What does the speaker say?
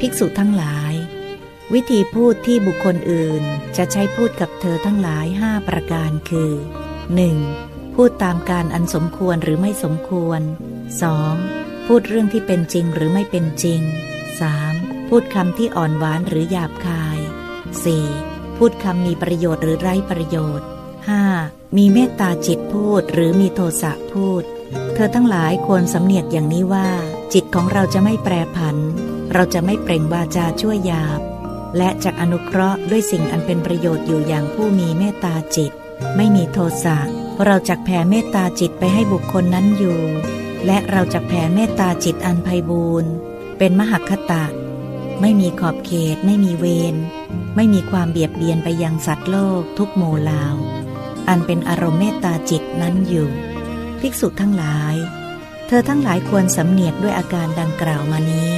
ภิกษุทั้งหลาย วิธีพูดที่บุคคลอื่นจะใช้พูดกับเธอทั้งหลายห้าประการคือ 1. พูดตามการอันสมควรหรือไม่สมควร 2. พูดเรื่องที่เป็นจริงหรือไม่เป็นจริง 3. พูดคำที่อ่อนหวานหรือหยาบคาย 4. พูดคำมีประโยชน์หรือไร้ประโยชน์ 5. มีเมตตาจิตพูดหรือมีโทสะพูด เธอทั้งหลายควรสำเนียกอย่างนี้ว่า จิตของเราจะไม่แปรผัน เราจะไม่เปล่งวาจาชั่วหยาบ และจักอนุเคราะห์ด้วยสิ่งอันเป็นประโยชน์อยู่อย่างผู้มีเมตตาจิต ไม่มีโทสะเราจักแผ่เมตตาจิตไปให้บุคคลนั้นอยู่ และเราจะแผ่เมตตาจิตอันไพบูรณ์เป็นมหคตะ ไม่มีขอบเขต ไม่มีเวรไม่มีความเบียดเบียนไปยังสัตว์โลกทุกโมลาว อันเป็นอารมณ์เมตตาจิตนั้นอยู่ ภิกษุทั้งหลาย เธอทั้งหลายควรสำเนียกด้วยอาการดังกล่าวมานี้